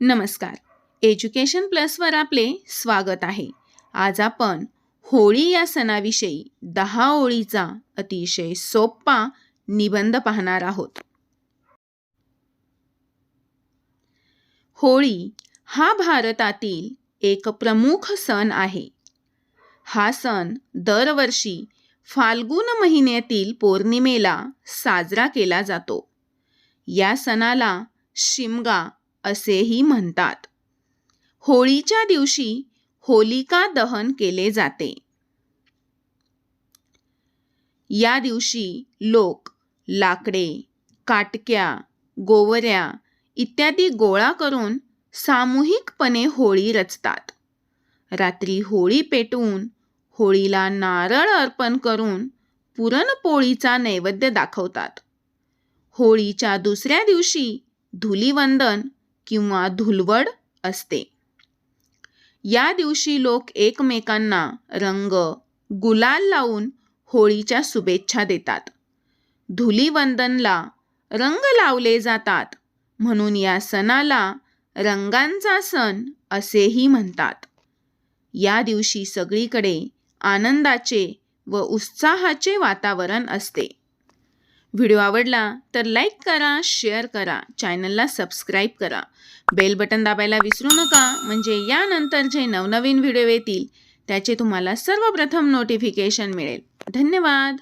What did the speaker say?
नमस्कार. एज्युकेशन प्लसवर आपले स्वागत आहे. आज आपण होळी या सणाविषयी दहा ओळीचा अतिशय सोपा निबंध पाहणार आहोत. होळी हा भारतातील एक प्रमुख सण आहे. हा सण दरवर्षी फाल्गुन महिन्यातील पौर्णिमेला साजरा केला जातो. या सणाला शिमगा असेही म्हणतात. होळीच्या दिवशी होलिका दहन केले जाते. या दिवशी लोक लाकडे काटक्या गोवऱ्या इत्यादी गोळा करून सामूहिकपणे होळी रचतात. रात्री होळी पेटवून होळीला नारळ अर्पण करून पुरणपोळीचा नैवेद्य दाखवतात. होळीच्या दुसऱ्या दिवशी धुलीवंदन किंवा धुलवड असते. या दिवशी लोक एकमेकांना रंग गुलाल लावून होळीच्या शुभेच्छा देतात. धुलीवंदनला रंग लावले जातात म्हणून या सणाला रंगांचा सण असेही म्हणतात. या दिवशी सगळीकडे आनंदाचे व उत्साहाचे वातावरण असते. व्हिडिओ आवडला तर लाईक करा शेअर करा चॅनलला सबस्क्राईब करा. बेल बटन दाबायला विसरू नका म्हणजे यानंतर जे नवनवीन व्हिडिओ येतील त्याचे तुम्हाला सर्वप्रथम नोटिफिकेशन मिळेल. धन्यवाद!